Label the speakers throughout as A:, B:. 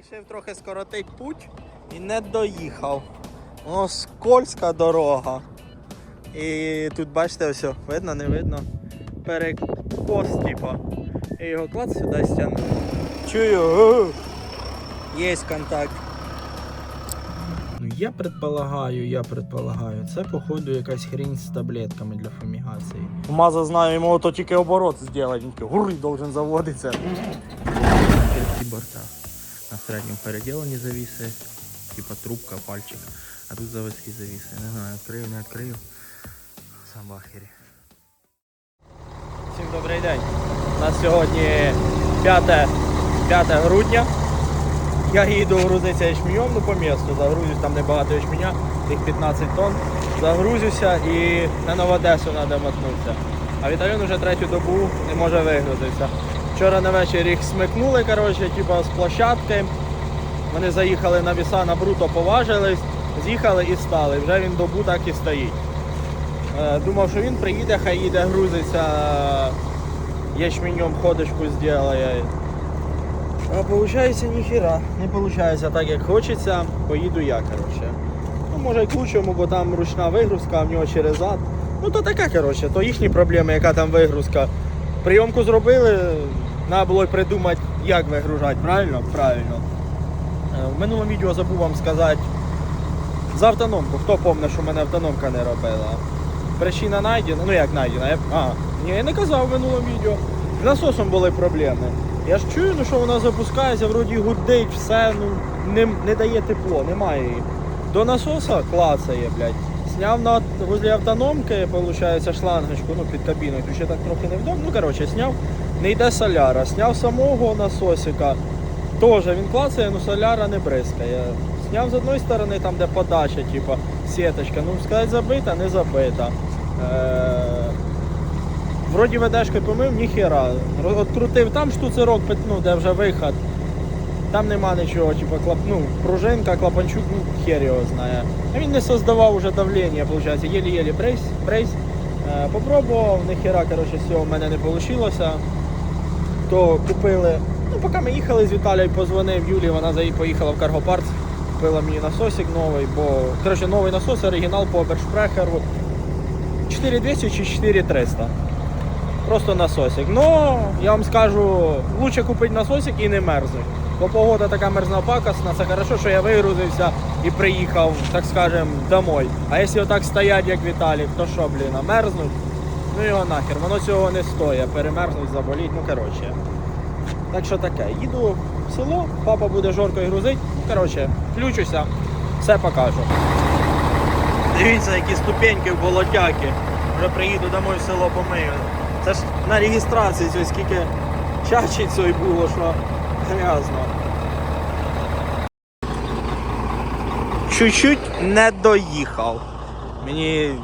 A: Рішив трохи скоротити путь і не доїхав. Воно скользка дорога. І тут бачите, ось, видно, не видно. Перекос, типа. І його клад сюди стягнув. Чую. Є контакт. Ну я предполагаю, я предполагаю, це походу якась хрень з таблетками для фумігації. Маза знаю, йому то тільки оборот зробити, він такий должен заводитися. Борта. На середньому переділені завіси, типа трубка, пальчик. А тут заводські завіси. Не знаю, відкрию, не відкрию. Сам в ахері. Всім добрий день. У нас сьогодні 5, 5 грудня. Я їду грузитися ячменем, ну по місту. Загрузюсь, там небагато ячменя, тих 15 тонн. Загрузюся і на Новодесу треба мотнутися. А Віталін вже третю добу не може вигрузитися. Вчора на вечір їх смикнули, коротше, типу, з площадки. Вони заїхали на віса на бруто, поважились, з'їхали і стали. Вже він добу так і стоїть. Е, Думав, що він приїде, хай їде грузиться, ячменем ходочку зробить. А виходить ніхіра. Не виходить так, як хочеться. Поїду я, коротше. Ну, може й к лучшому, бо там ручна вигрузка, а в нього через зад. Ну то таке, коротше, то їхні проблеми, яка там вигрузка. Прийомку зробили, треба було придумати, як вигружати, правильно? Правильно. Е, В минулому відео забув вам сказати за автономку. Хто пам'ятає, що в мене автономка не робила? Причина найдена, ну як найдена? Я... А, ні, я не казав в минулому відео. З насосом були проблеми. Я ж чую, ну, що вона запускається, вроді гудить, все, ну не, не дає тепло, немає її. До насоса клацає, блядь. Сняв на возле автономки, виходить, шлангочку, ну під кабіною, тут ще так трохи невдобно. Ну, коротше, сняв, не йде соляра. Сняв самого насосика. Теж він клацає, ну соляра не бризкає. Сняв з одної сторони, там де подача, типу, сіточка. Ну, сказати, забита, не забита. Е- Вроді ведешкою помив, ніхера. Открутив там штуцерок, ну, де вже виход. Там нема нічого, типу, клап... ну, пружинка, клапанчук, ну, хер його знає. А він не создавав уже давлення, виходить, єлі-єлі брейс, брейс. Е, попробував, ніхера, коротше, з цього в мене не вийшло. То купили, ну, поки ми їхали з Віталією, позвонив Юлі, вона за- поїхала в Каргопарц, купила мені насосик новий, бо, коротше, новий насос, оригінал по Обершпрехеру. 4200 чи 4300. Просто насосик. Ну, я вам скажу, лучше купити насосик і не мерзнути. Бо погода така мерзна пакосна, це хорошо, що я вигрузився і приїхав, так скажем, домой. А якщо отак стоять, як Віталік, то що, блін, мерзнуть? Ну його нахер, воно цього не стоїть, перемерзнуть, заболіть, ну коротше. Так що таке, їду в село, папа буде жоркою грузить, ну коротше, включуся, все покажу. Дивіться, які ступеньки в болотяки. Вже приїду домой в село помию. Це ж на реєстрації ось скільки чачі цієї було, що грязно. Чуть-чуть не доїхав. Мені,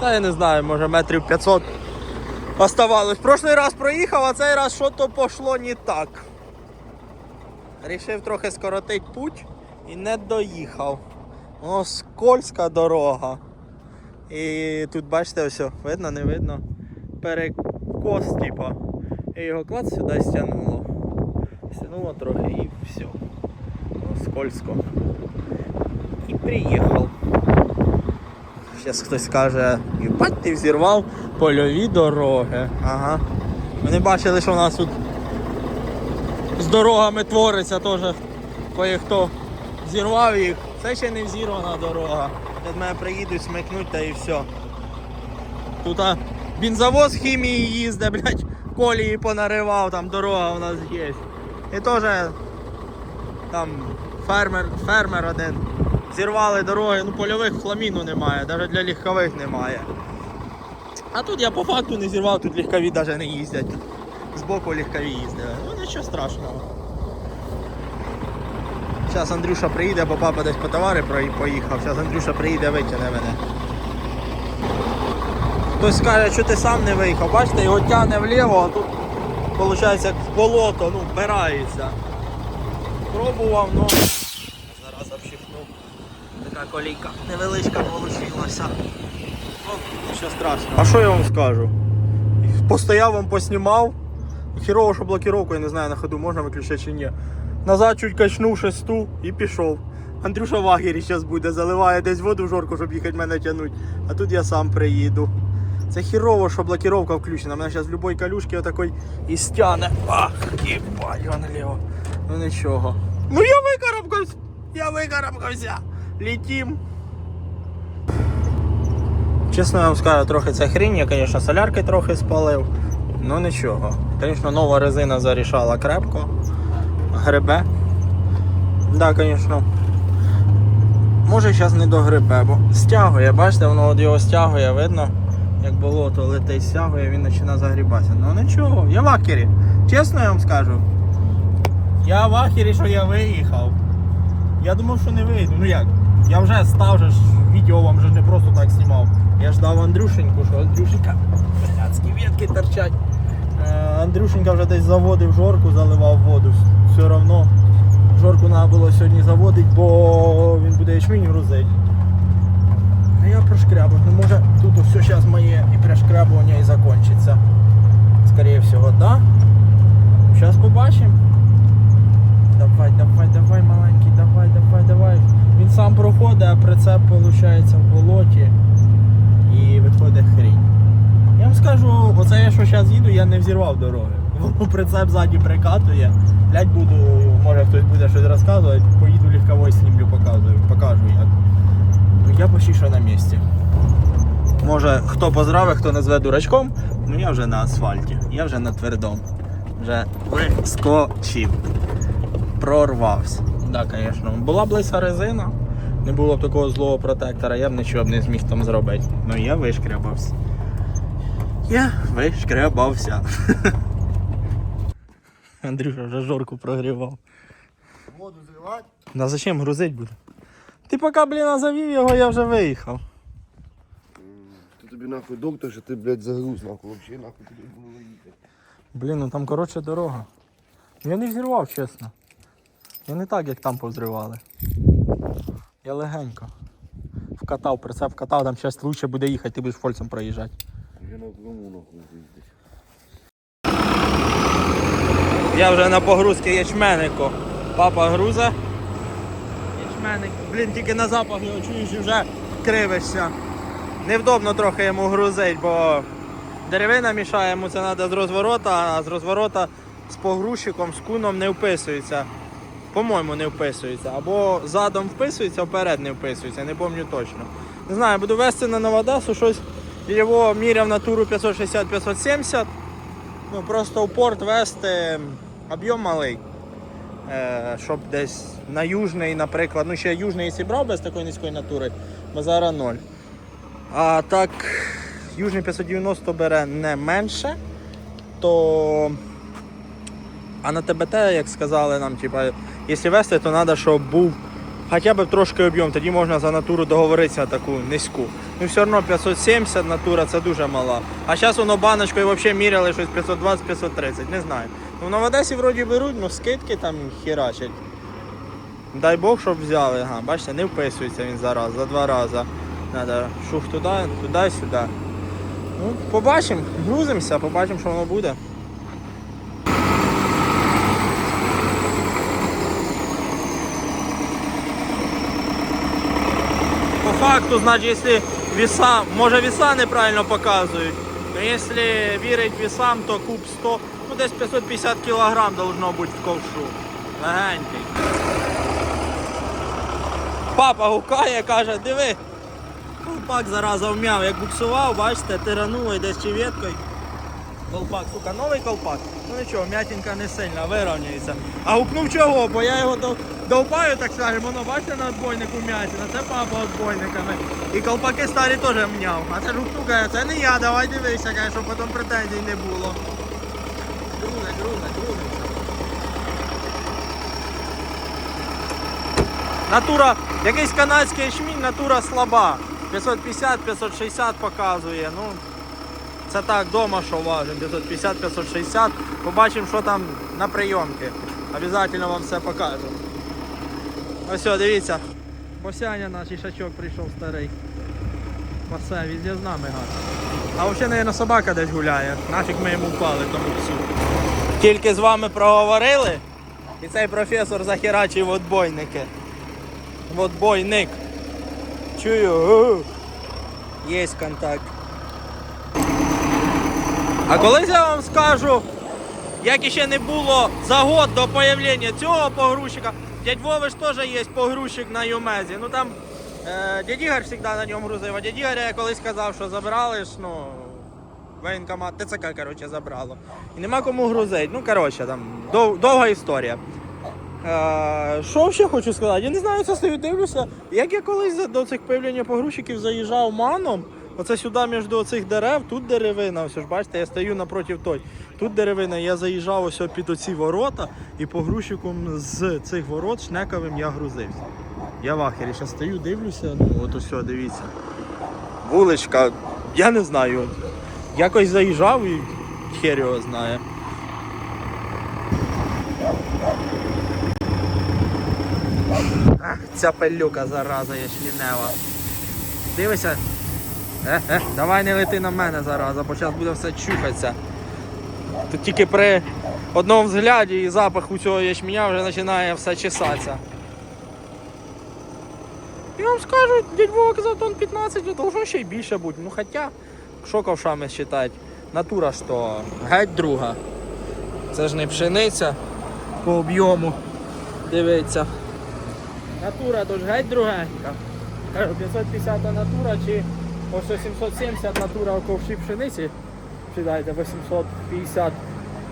A: та я не знаю, може метрів 500 оставалось. Прошлий раз проїхав, а цей раз що то пошло не так. Рішив трохи скоротити путь і не доїхав. Воно скользка дорога. І тут бачите, ось, видно, не видно. Перекос, типа. І його клад сюди стягнуло. Стягнуло трохи і все. Воно скользко. І приїхав. Зараз хтось скаже, їбать ти взірвав польові дороги. Ага. Вони бачили, що у нас тут з дорогами твориться теж кое-хто зірвав їх. Це ще не взірвана дорога. Від мене приїдуть, смикнуть та і все. Тут а, бензовоз хімії їздить, блядь, колії понаривав, там дорога у нас є. І теж там фермер, фермер один. Зірвали дороги, ну польових хламіну немає, навіть для легкових немає. А тут я по факту не зірвав, тут легкові навіть не їздять. Збоку легкові їздили. Ну нічого страшного. Зараз Андрюша приїде, бо папа десь по товари поїхав. Зараз Андрюша приїде, витягне мене. Хтось скаже, що ти сам не виїхав. Бачите, його тягне вліво, а тут виходить як болото, ну, вбирається. Пробував, ну. Така колійка невеличка вийшла. Ну, нічого страшного. А що я вам скажу? Постояв вам поснімав. Хірово, що блокіровку, я не знаю на ходу можна виключати чи ні. Назад чуть качнув шесту і пішов. Андрюша в агері зараз буде, заливає десь воду в жорку, щоб їхати мене тягнуть. А тут я сам приїду. Це хірово, що блокировка включена. Мене зараз в будь-якій отакой і стяне. Ах, їбать, наліво. Ну нічого. Ну я викарабкався! Я викарабкався! Літім. Чесно я вам скажу, трохи це хрінь, я, звісно, солярки трохи спалив. Ну нічого. Звісно, нова резина зарішала крепко. Гребе. Так, да, звісно. Може зараз не до грибе, бо стягує, бачите, воно от його стягує, видно, як болото летить, стягує, він починає загрібатися. Ну нічого, я в ахері. Чесно я вам скажу. Я в ахері, що я виїхав. Я думав, що не вийду. Ну як? Я вже став же ж, відео вам же не просто так знімав. Я ждав Андрюшеньку, що Андрюшенька. Блядські ветки торчать. Е, Андрюшенька вже десь заводив жорку, заливав воду. Все одно. Жорку треба було сьогодні заводити, бо він буде ячмінь грузити. А я прошкрябав. Ну може тут все зараз моє і прошкрябування і закінчиться. Скоріше всього. Да? Зараз побачимо. Давай, давай, давай, маленький, давай, давай, давай. Сам проходить, а прицеп виходить в болоті і виходить хрінь. Я вам скажу, оце я що зараз їду, я не взірвав дороги. Воно прицеп ззаді прикатує. Блять буду, може хтось буде щось розказувати, поїду легковой снімлю, показую, покажу як. Ну я почти що на місці. Може хто поздравить, хто назве дурачком, ну я вже на асфальті, я вже на твердому. Вже вискочив прорвався. Так, да, звісно. Була б лиса резина, не було б такого злого протектора, я б нічого б не зміг там зробити. Ну я вишкрябався. Я вишкрябався. Андрюша вже жорку прогрівав.
B: Воду зривати.
A: На зачем грузить буде? Ти поки, блін, завів його, я вже виїхав.
B: То тобі нахуй доктор, що ти, блядь, загруз, нахуй, вообще нахуй тобі було їхати.
A: Блін, ну там коротше дорога. Я не взірвав, чесно. Я не так, як там повзривали. Я легенько. Вкатав, прицеп вкатав, там зараз лучше буде їхати, ти будеш фольцем проїжджати.
B: Я
A: вже на погрузці ячменику. Папа грузе. Ячменник. Блін, тільки на запах його чуєш і вже кривишся. Невдобно трохи йому грузить, бо деревина мішає, йому це треба з розворота, а з розворота з погрузчиком, з куном не вписується. По-моєму, не вписується. Або задом вписується, а вперед не вписується, не пам'ятаю точно. Не знаю, буду вести на Новодесу щось. Його міряв на туру 560-570. Ну, просто у порт вести об'єм малий. Е, щоб десь на южний, наприклад, ну ще южний якщо брав без такої низької натури, бо зараз 0. А так, южний 590 бере не менше, то. А на ТБТ, як сказали нам, типа, якщо вести, то треба, щоб був хоча б трошки об'єм, тоді можна за натуру договоритися таку низьку. Ну все одно 570 натура це дуже мала. А зараз воно баночкою взагалі міряли щось 520-530, не знаю. Ну на Одесі вроді беруть, ну скидки там херачать. Дай Бог, щоб взяли. Ага, бачите, не вписується він зараз, за два рази. Треба шух туди, туди, сюди. Ну, побачимо, грузимося, побачимо, що воно буде. Факту, значить, якщо веса, може веса неправильно показують, но якщо вірить весам, то куб 100, ну десь 550 кг должно бути в ковшу. Легенький. Папа гукає, каже, диви, колпак зараза вмяв, як буксував, бачите, тирануло і десь чевєткою. Колпак, сука, новий колпак. Ну нічого, м'ятінка не сильно, вирівнюється. А гукнув чого, бо я його дов- довбаю, так скажемо, воно бачите на отбойнику м'ятіна, це папа отбойниками. І колпаки старі теж мняв. А це ж це не я, давай дивися, каже, щоб потім претензій не було. Друге, друге, друге. Натура, якийсь канадський ячмінь, натура слаба. 550-560 показує. Ну, це так, вдома що важимо, 550-560. Побачимо, що там на прийомки. Обязательно вам все покажу. Ось дивіться. Босяня наш ішачок прийшов старий. Пасе, везде з нами гад. А взагалі, мабуть, собака десь гуляє. Нафіг ми йому впали тому псу. Тільки з вами проговорили. І цей професор захерачив отбойники. Отбойник. Чую. Є контакт. А колись я вам скажу, як іще не було за год до появлення цього погрузчика, дядь Вовиш теж є погрузчик на Юмезі. Ну там е, дядь Ігор завжди на ньому грузив, а дядь Ігор я колись казав, що забрали ж, ну, воєнкомат, ТЦК, коротше, забрало. І нема кому грузити. Ну, коротше, там дов, довга історія. Е, Що ще хочу сказати? Я не знаю, це стою дивлюся. Як я колись до цих появлення погрузчиків заїжджав маном, оце сюди між цих дерев, тут деревина, ось ж бачите, я стою напроти той. Тут деревина, я заїжджав ось під оці ворота і погрузчиком з цих ворот шнековим я грузився. Я в ахері, зараз стою, дивлюся, ну от ось, дивіться. Вуличка, я не знаю. Якось заїжджав і хер його знає. Ах, ця пелюка зараза ячмінева. Дивися. Е, е, давай не лети на мене зараза, бо зараз буде все чухатися. Тут тільки при одному взгляді і запаху цього ячменя вже починає все чесатися. Я вам скажу, дядь Вова казав тон 15, должно ще й більше бути. Ну хоча, що ковшами считать, натура ж то геть друга. Це ж не пшениця по об'єму. Дивиться. Натура то ж геть другенька. Кажу, 550 натура чи ось 770 натура у ковші пшениці. Сідайте, 850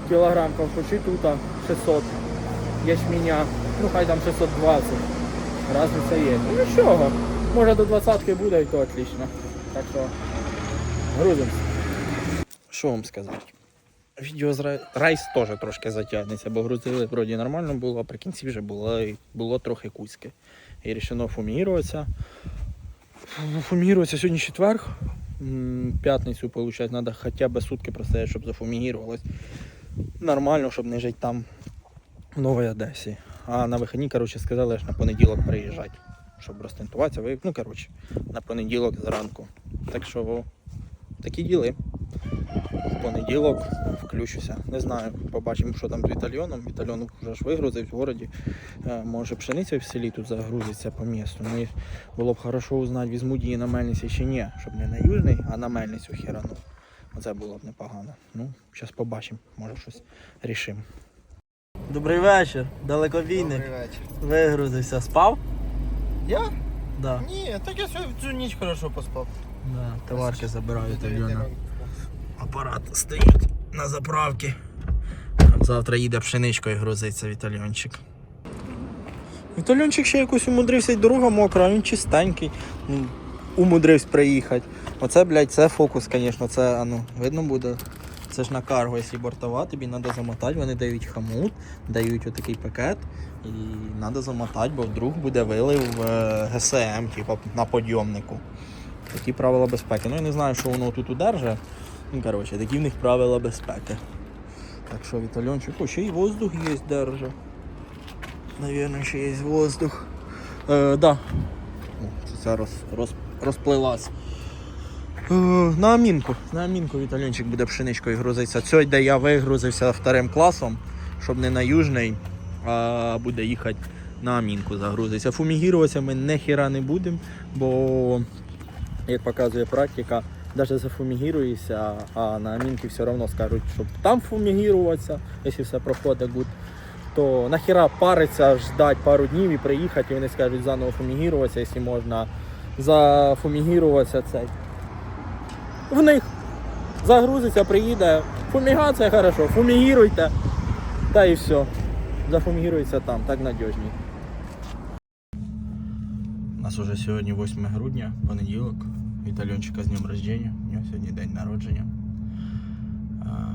A: кілограм ковшу, чи тут 600 ячменя. Ну хай там 620. Разниця є. Ну нічого. Може до 20 буде і то отлично. Так що грузимося. Що вам сказати? Відео з Рай- Райс теж трошки затягнеться, бо грузили вроді нормально було, а при кінці вже було, було трохи кузьке. І вирішено фумігіруватися. Фумігіруватися сьогодні четверг. П'ятницю, виходить, треба хоча б сутки простояти, щоб зафумігірувалось. Нормально, щоб не жити там в Новій Одесі. А на вихідні, коротше, сказали, що на понеділок приїжджати, щоб розтентуватися. Ну, коротше, на понеділок зранку. Так що такі діли. В понеділок включуся. Не знаю, побачимо, що там з Вітальйоном. Вітальйон вже ж вигрузив в городі. Е, Може пшениця в селі тут загрузиться по місту. Ну і було б хорошо узнати, візьмуть її на мельниці чи ні, щоб не на южний, а на мельницю хірану. Оце було б непогано. Ну, зараз побачимо, може щось рішимо. Добрий вечір, далекобійник.
C: Добрий вечір.
A: Вигрузився, спав?
C: Я?
A: Да.
C: Ні, так я цю ніч хорошо поспав.
A: Да. Товарки забирають Альона. Апарат стоїть на заправці. Завтра їде пшеничкою грузиться Вітальйончик. Вітальйончик ще якось умудрився, й дорога мокра, а він чистенький. Умудрився приїхати. Оце, блядь, це фокус, звісно, це а ну, видно буде. Це ж на карго, якщо бортова, тобі треба замотати, вони дають хамут, дають отакий пакет і треба замотати, бо вдруг буде вилив е, ГСМ, типу, на підйомнику. Такі правила безпеки. Ну я не знаю, що воно тут удержить. Ну, коротше, такі в них правила безпеки. Так що Вітальончик, о, ще й воздух є держа. Навірно, ще є воздух. Е, да. О, це роз, роз, розплилась. Е, на амінку. На амінку Вітальончик буде пшеничкою грузитися. Сьогодні я вигрузився вторим класом, щоб не на южний, а буде їхати на амінку загрузитися. Фумігіруватися ми ніхіра не будемо, бо як показує практика, навіть зафумігіруєшся, а на амінки все одно скажуть, щоб там фумігіруватися, якщо все проходить гуд, то нахіра париться, ждать пару днів і приїхати, і вони скажуть заново фумігіруватися, якщо можна зафумігіруватися цей. В них загрузиться, приїде. Фумігація хорошо, фумігіруйте, та і все. Зафумігірується там, так надіжні. Нас уже сьогодні 8 грудня, понеділок. Вітальончика з днем рождения. У нього сьогодні день народження. А,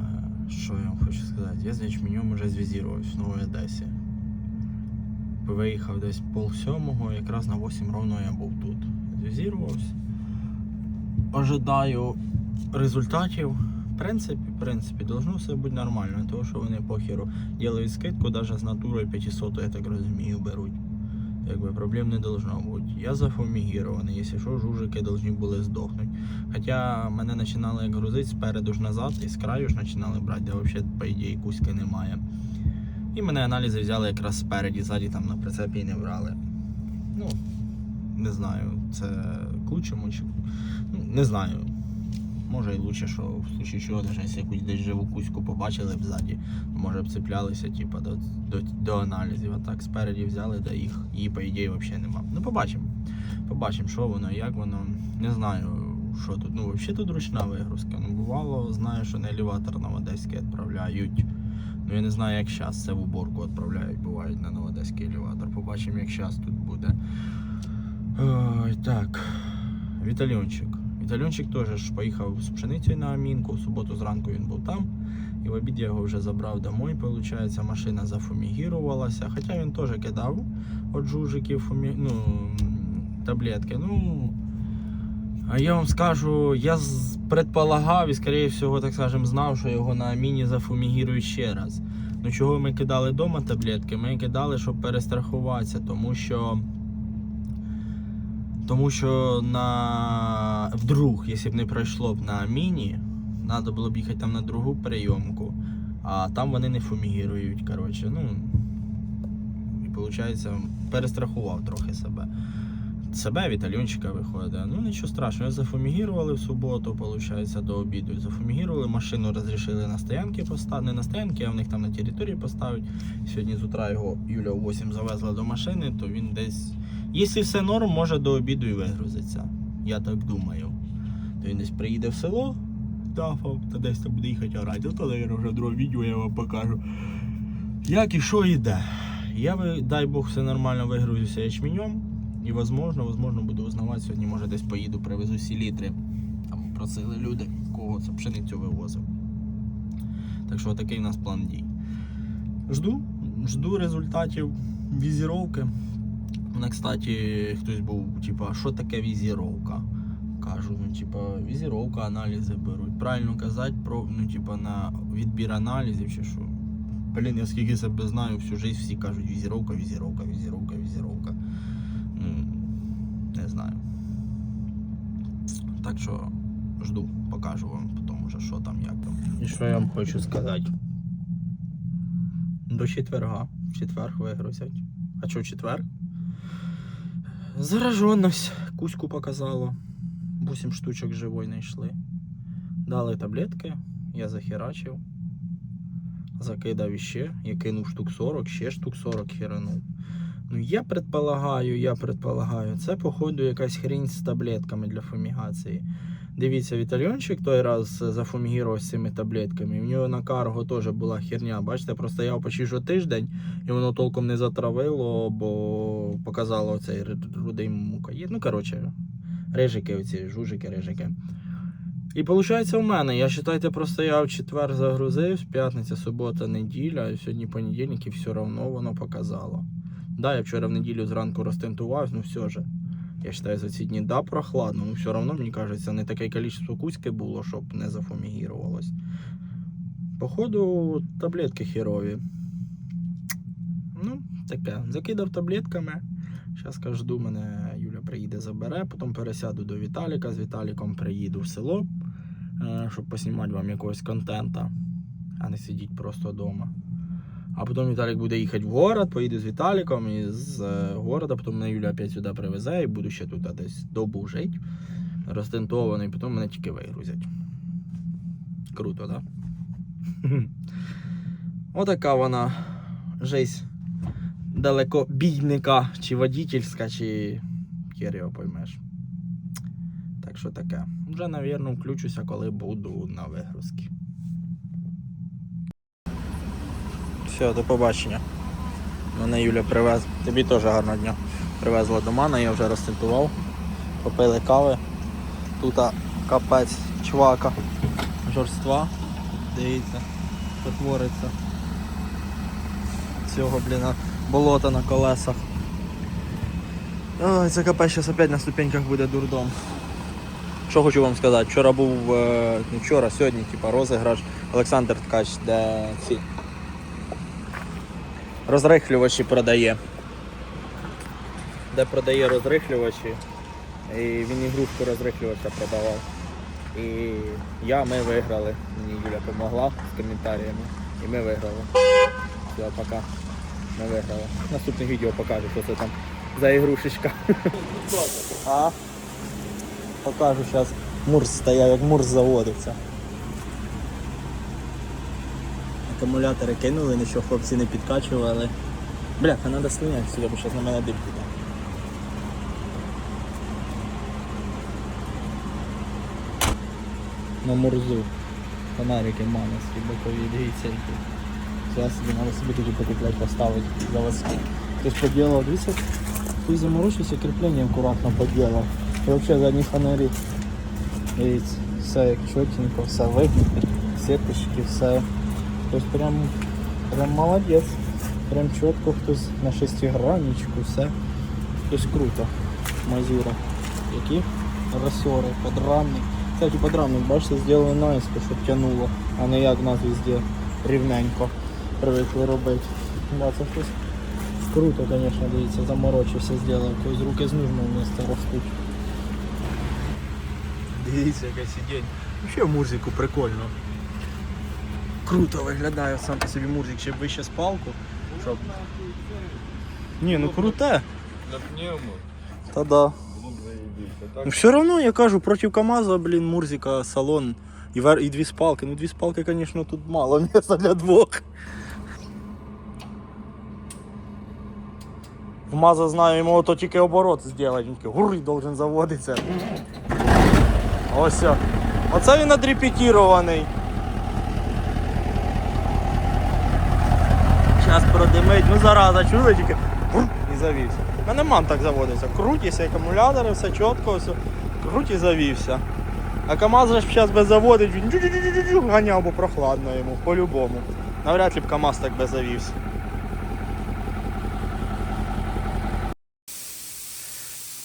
A: Що я вам хочу сказати? Я з ячменем вже звізірувався в Новій Одесі. Виїхав десь пол сьомого, якраз на 8 ровно я був тут. Звізірувався. Ожидаю результатів. В принципі, в принципі, должно все бути нормально, тому що вони похеру ділають скидку, навіть з натурою 500, я так розумію, беруть. Якби проблем не должно бути. Я зафумігірований, якщо що, жужики повинні були здохнути. Хоча мене починали як грузити спереду ж назад і з краю ж починали брати, де взагалі, по ідеї, кузьки немає. І мене аналізи взяли якраз спереді, ззаді там на прицепі і не брали. Ну, не знаю, це к лучшому чи. Ну, не знаю. Може і лучше, що в случае чого, даже якщо якусь десь живу кузьку побачили б ззаді, може б цеплялися типа, до, до, до аналізів. А так спереді взяли, да їх її, по ідеї, взагалі нема. Ну, побачимо. Побачимо, що воно, як воно. Не знаю, що тут. Ну, взагалі тут ручна вигрузка. Ну, бувало, знаю, що на елеватор на Одеський відправляють. Ну, я не знаю, як зараз це в уборку відправляють, бувають на Новодеський елеватор. Побачимо, як зараз тут буде. Ой, так. Вітальончик. Вітальончик теж поїхав з пшеницею на Амінку. В суботу зранку він був там. І в обід його вже забрав домой. Получається, машина зафумігірувалася. Хоча він теж кидав от жужиків фумі... ну, таблетки. Ну, а я вам скажу, я предполагав і, скоріше всього, так скажем, знав, що його на Аміні зафумігірують ще раз. Ну чого ми кидали вдома таблетки? Ми кидали, щоб перестрахуватися, тому що. Тому що на вдруг, якщо б не пройшло б на Аміні, треба було б їхати там на другу прийомку, а там вони не фумігірують. Коротше, ну. І виходить, перестрахував трохи себе. Себе вітальончика виходить. Ну нічого страшного, зафумігірували в суботу, виходить, до обіду. Зафумігірували, машину розрішили на стоянки поставити. Не на стоянки, а в них там на території поставити. Сьогодні з утра його Юля 8 завезла до машини, то він десь. Якщо все норм, може до обіду і вигрузиться. Я так думаю. То він десь приїде в село, тафав, та десь там буде їхати орати. То, мабуть, вже друге відео я вам покажу. Як і що йде. Я, дай Бог, все нормально вигрузився ячменем. І возможно, возможно, буду узнавати сьогодні, може десь поїду, привезу всі літри. Там просили люди, кого це пшеницю вивозив. Так що такий у нас план дій. Жду, жду результатів візіровки. Мене, кстати, хтось був, типа, що таке візіровка? Кажу, ну, типа, візіровка, аналізи беруть. Правильно казати про, ну, типа, на відбір аналізів чи що. Блін, я скільки себе знаю, всю життя всі кажуть візіровка, візіровка, візіровка, візіровка. Ну, не знаю. Так що жду, покажу вам потім уже, що там, як там. І що я вам хочу сказати. До четверга. В четвер вигрузять. А що в четвер? Зараженность. Кузьку показало. 8 штучок живой знайшли. Дали таблетки, я захерачив. Закидав іще, я кинув штук 40, ще штук 40 херанув. Ну, я предполагаю, я предполагаю, це, походу, якась хрінь з таблетками для фумігації. Дивіться, вітальйончик той раз зафумігірував з цими таблетками. В нього на карго теж була херня. Бачите, простояв почти що тиждень, і воно толком не затравило, бо показало цей рудий мукаїд. Ну, коротше, рижики, оці жужики, рижики. І виходить, у мене, я вважайте, простояв четвер, загрузив, п'ятниця, субота, неділя, і сьогодні понедільник, і все одно воно показало. Да, я вчора в неділю зранку розтентував, ну все же. Я вважаю, за ці дні да, прохладно, ну все одно, мені кажеться, не таке кількість кузьки було, щоб не зафумігірувалось. Походу, таблетки херові. Ну, таке. Закидав таблетками. Зараз жду, мене Юля приїде, забере, потім пересяду до Віталіка. З Віталіком приїду в село, е, щоб поснімати вам якогось контента, а не сидіти просто вдома. А потім Віталік буде їхати в город, поїду з Віталіком і з е, города, потім мене Юля опять сюди привезе і буду ще тут десь добу жити, розтентований, потім мене тільки вигрузять. Круто, так? Да? Отака вона жесть далекобійника, чи водительська, чи хер поймеш. Так що таке. Вже, навірно, включуся, коли буду на вигрузки. Все, до побачення. Мене Юля привез. Тобі теж гарного дня. Привезла до мене, я вже розтентував. Попили кави. Тут капець чвака. Жорства. Дивіться, що твориться. Цього, блін, болота на колесах. Ой, це капець зараз опять на ступеньках буде дурдом. Що хочу вам сказати, вчора був, е, не вчора, сьогодні, типа, розіграш Олександр Ткач, де ці розрихлювачі продає. Де продає розрихлювачі. І він ігрушку розрихлювача продавав. І я, ми виграли. Мені Юля допомогла з коментарями. І ми виграли. все, пока не виграли. Наступне відео покажу, що це там за ігрушечка. А? Покажу зараз. Мурс стояв, як мурс заводиться. Акумулятори кинули, нічого хлопці не підкачували. Бляха, треба слиняти сюди, бо зараз на мене дим піде. На мурзу. Фонарики мамовські, бокові, дивіться які. Зараз треба собі тоді покупляти, поставити заводські. Хтось поділав, дивіться, хтось заморочився, кріплення акуратно поділав. І взагалі задні фонарі. Дивіться, все як чотенько, все вигнуте, сіточки, все. Хтось прям, прям молодець. Прям чітко хтось на шестигранничку, все. Хтось круто. Мазюра. Які? Росори, подрамник. Кстати, подрамник, бачите, зробили наїзку, щоб тянуло, а не як в нас везде рівненько привикли робити. Да, це щось круто, звісно, дивіться, заморочився, зробив. Тобто руки з нужного місця ростуть. Дивіться, яке сидінь. Ще в мурзику прикольно. Круто виглядає сам по собі мурзик, ще б вище спалку. Щоб... Ні, ну круте. Та да. Ну все равно, я кажу, проти КамАЗа, блін, Мурзика, салон і, вер... і дві спалки. Ну дві спалки, звісно, тут мало місця для двох. В МАЗа знаю, йому то тільки оборот зробити. Він такий гур, должен заводитися. Ось. Оце він отрепетірований. Зараз продимить, ну зараза, чули тільки і завівся. У мене мам так заводиться. Крутіся, акумулятори, все чітко, все. Круть і завівся. А КАМАЗ же зараз без заводить, він ганяв, бо прохладно йому, по-любому. Навряд ли б КАМАЗ так би завівся.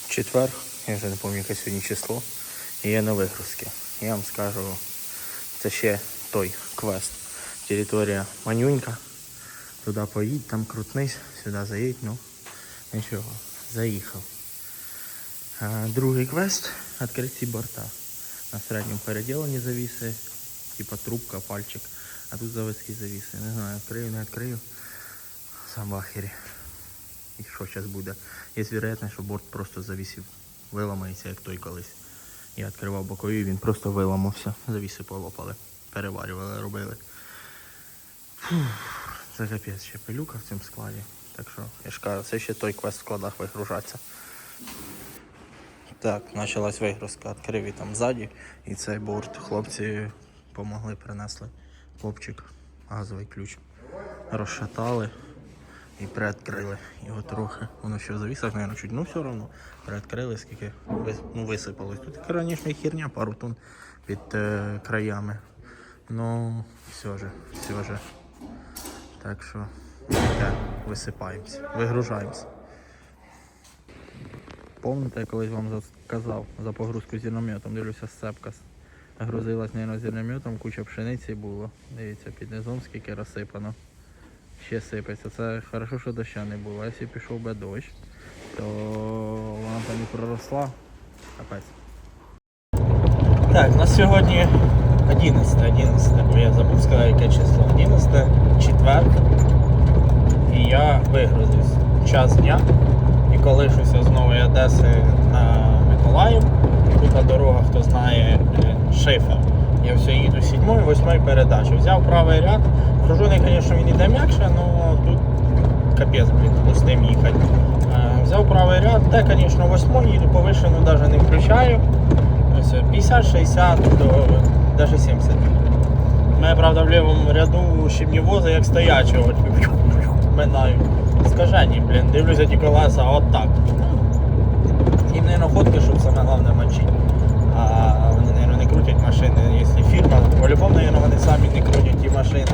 A: Четвер, я вже не пам'ятаю, яке сьогодні число. І є на вигрузки. Я вам скажу, це ще той квест. Територія манюнька. Туди поїдь, там крутнись, сюди заїдь, ну нічого, заїхав. А, Другий квест відкриті борта. На середньому переділенні завіси, типа трубка, пальчик. А тут заводські завіси. Не знаю, відкрию, не відкрию. Сам в ахері. І що зараз буде? Є вероятність, що борт просто завісів, виламається, як той колись. Я відкривав бокові, він просто виламався. Завіси полопали, переварювали, робили. Фух, це капець ще пилюка в цьому складі. Так що, я ж кажу, це ще той квест в складах вигружаться. Так, почалась вигрузка, відкрив там ззаді. І цей борт хлопці допомогли, принесли копчик, газовий ключ. Розшатали і приоткрили його трохи. Воно ще в завісах, мабуть, чуть, ну все одно. Приоткрили, скільки ну, висипалось. Тут, і херня, пару тонн під е, краями. Ну, все же, все же. Так що таке, висипаємося, вигружаємося. Помните, я колись вам казав за погрузку зернометом, дивлюся, сцепка грузилась не зернометом, куча пшениці було. Дивіться, під низом скільки розсипано. Ще сипеться. Це хорошо, що доща не було. А якщо пішов би дощ, то вона там і проросла. Капець. Так, у нас сьогодні 11, 11, бо я забув сказати, яке число. 11, четвер. І я вигрузився. Час дня. І колишуся з Нової Одеси на Миколаїв. Тут дорога, хто знає, е, шифер. Я все їду 7 восьмої передачі. Взяв правий ряд. Пружоний, звісно, він іде м'якше, але тут капець, блін, з ним їхати. Е, Взяв правий ряд, те, звісно, восьмой, їду повишену, навіть не включаю. 50-60 до навіть 70. У мене, правда, в лівому ряду щебнівози як стоячого. Минаю. Скажені, блін, дивлюся ті колеса, от так. Їм не находки, щоб саме головне мочити. А вони, мабуть, не крутять машини, якщо фірма, по-любому, мабуть, вони самі не крутять ті машини.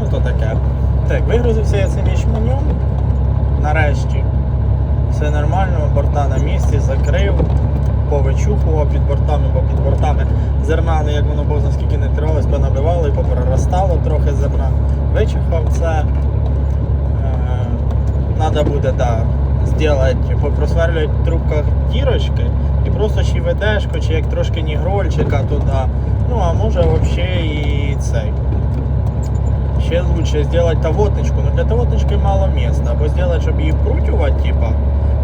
A: Ну то таке. Так, вигрузився я цим ячменем. Нарешті. Все нормально, борта на місці, закрив, повичухував під бортами, бо під бортами зерна, не як воно було наскільки не тривалось, понабивало і попроростало трохи зерна. Вичухав це. Треба буде да, зробити, просверлювати в трубках дірочки і просто чи ведешко, чи як трошки нігрольчика туди. Ну а може взагалі і цей. ще лучше зробити тавотничку, но для тавотнички мало місця. Або зробити, щоб її вкручувати, типа,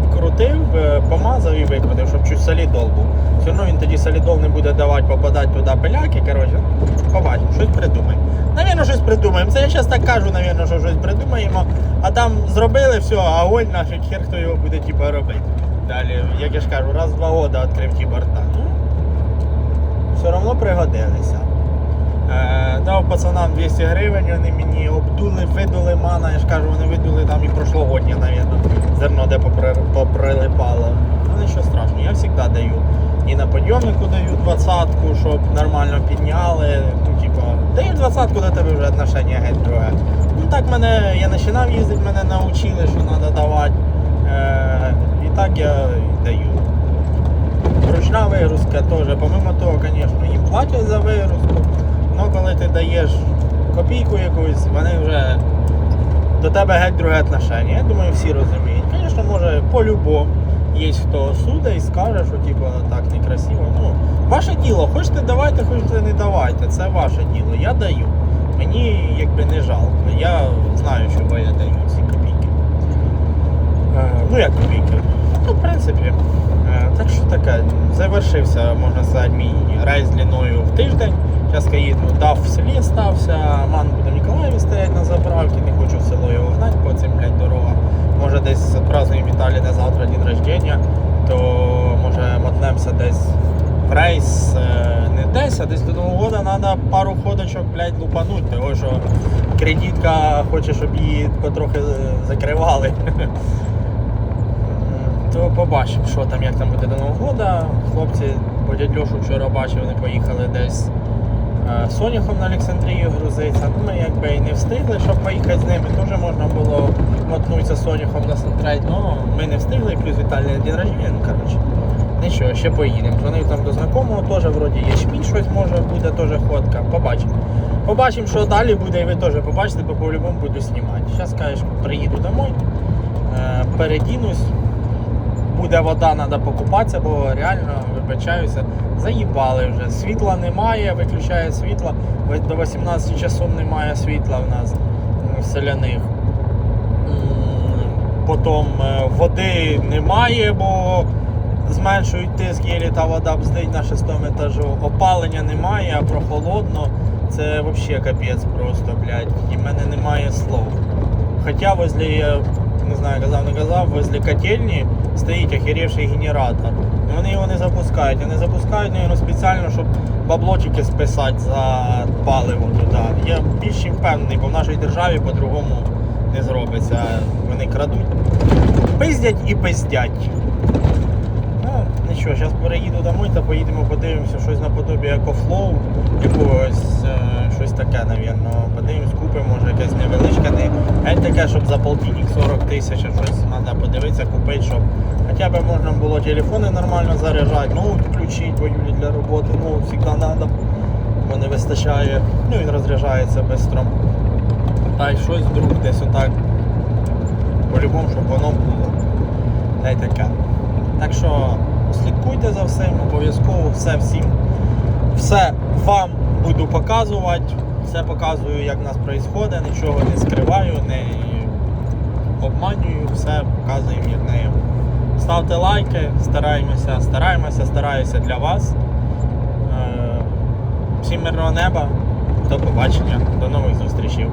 A: вкрутив, е, помазав і викрутив, щоб чуть солідол був. Все одно він тоді солідол не буде давати попадати туди пиляки, коротше. Побачимо, щось придумаємо. Навірно, щось придумаємо. Це я зараз так кажу, навірно, що щось придумаємо, а там зробили все, а огонь нафіг, хер хто його буде типа робити. Далі, як я ж кажу, раз в два роки відкрив ті борта. Ну, все одно пригодилися. Пацанам 200 гривень, вони мені обдули, видули мана, я ж кажу, вони видули там і прошлогодні, навірно, зерно де поприлипало. Ну нічого страшного, я завжди даю. І на підйомнику даю двадцятку, щоб нормально підняли. Ну, типа, даю двадцятку, до тебе вже отношення геть друге. Ну так мене, я починав їздити, мене навчили, що треба давати. Е, і так я даю. Ручна вигрузка теж, помимо того, звісно, їм платять за вигрузку. Але коли ти даєш копійку якусь, вони вже до тебе геть друге отношення. Я думаю, всі розуміють. Звісно, може, по-любому є хто судить і скаже, що типу, так некрасиво. Ну, ваше діло, хочете давайте, хочете не давайте. Це ваше діло. Я даю. Мені якби не жалко. Я знаю, чого я даю ці копійки. Е, Ну як копійки? Ну, в принципі. Е, Так що таке, завершився, можна сказати, мій рейс длиною в тиждень. Зараз їду, дав в селі стався, ман буде в Ніколаєві стоять на заправці, не хочу в село його гнати, бо цим, блядь, дорога. Може десь празднуємо Віталій на завтра день рождення, то може мотнемося десь в рейс, е, не десь, а десь до Нового года треба пару ходочок, блядь, лупануть, тому що кредитка хоче, щоб її потрохи е, закривали. То побачимо, що там, як там буде до Нового года. Хлопці, по дядь Льошу вчора бачив, вони поїхали десь е, Соніхом на Олександрію грузиться. Ну, ми якби і не встигли, щоб поїхати з ними. Теж можна було мотнутися Соніхом на Сентрейт, але ми не встигли, плюс Віталій день рождення, ну коротше. Нічого, ще поїдемо. Дзвонив там до знайомого, теж вроді ячмінь щось може буде, теж ходка. Побачимо. Побачимо, що далі буде, і ви теж побачите, бо по-любому буду знімати. Зараз, кажеш, приїду домой, е, передінусь буде вода, треба покупатися, бо реально, вибачаюся, заїбали вже. Світла немає, виключає світло. До 18 часов немає світла в нас м, селяних. Потім е, води немає, бо зменшують тиск, єлі та вода бздить на шестому етажу. Опалення немає, а прохолодно. Це взагалі капець просто, блядь. І в мене немає слов. Хоча возле, я не знаю, казав, не казав, возле котельні стоїть охерівший генератор. І вони його не запускають. Вони запускають його спеціально, щоб баблочики списати за паливо туди. Я більш впевнений, бо в нашій державі по-другому не зробиться. Вони крадуть. Пиздять і пиздять. Ну, нічого, зараз переїду домой та поїдемо, подивимося щось наподобі екофлоу, якогось е, щось таке, навірно. Подивимось, купимо, може якесь невеличке, не геть таке, щоб за полтинник 40 тисяч, щось треба подивитися, купити, щоб хоча б можна було телефони нормально заряджати, ноут включити, бо Юлі для роботи ноут завжди треба, бо не вистачає, ну він розряджається швидко. Та й щось вдруг десь отак, по-любому, щоб воно було. Та й таке. Так що слідкуйте за всім, обов'язково все всім. Все вам буду показувати. Все показую, як в нас відбувається, нічого не скриваю, не обманюю, все показуємо, як не є. Ставте лайки, стараємося, стараємося, стараюся для вас. Е, Всім мирного неба, до побачення, до нових зустрічей.